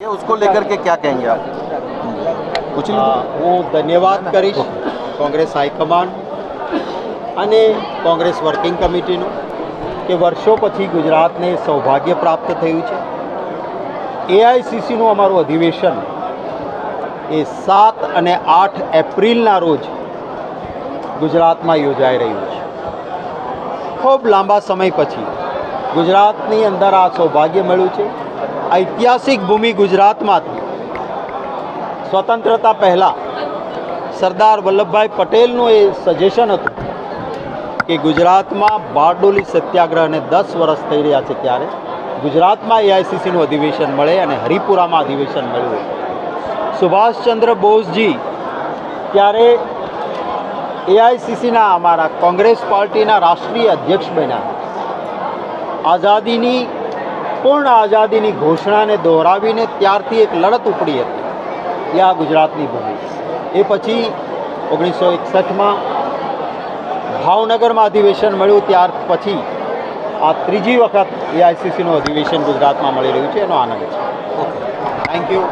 ये उसको लेकर के क्या कहेंगे आप कुछ અ, હું ધન્યવાદ કરીશ કોંગ્રેસ હાઈકમાન્ડ અને કોંગ્રેસ વર્કિંગ કમિટીનું કે વર્ષો પછી ગુજરાતને સૌભાગ્ય પ્રાપ્ત થયું છે એઆઈસીસીનું અમારું અધિવેશન એ સાત અને આઠ એપ્રિલના રોજ ગુજરાતમાં યોજાઈ રહ્યું છે ખૂબ લાંબા સમય પછી ગુજરાતની અંદર આ સૌભાગ્ય મળ્યું છે ઐતિહાસિક ભૂમિ ગુજરાતમાંથી સ્વતંત્રતા પહેલાં સરદાર વલ્લભભાઈ પટેલનું એ સજેશન હતું કે ગુજરાતમાં બારડોલી સત્યાગ્રહને દસ વર્ષ થઈ રહ્યા છે ત્યારે ગુજરાતમાં એઆઈસીસીનું અધિવેશન મળે અને હરિપુરામાં અધિવેશન મળ્યું સુભાષચંદ્ર બોઝજી ત્યારે એઆઈસીસીના અમારા કોંગ્રેસ પાર્ટીના રાષ્ટ્રીય અધ્યક્ષ બન્યા. આઝાદીની પૂર્ણ આઝાદીની ઘોષણાને દોહરાવીને ત્યારથી એક લડત ઉપડી હતી. એ આ ગુજરાતની ભૂમિ. એ પછી ઓગણીસો એકસઠમાં ભાવનગરમાં અધિવેશન મળ્યું, ત્યાર પછી આ ત્રીજી વખત એઆઈસીસીનું અધિવેશન ગુજરાતમાં મળી રહ્યું છે. એનો આનંદ છે. Thank you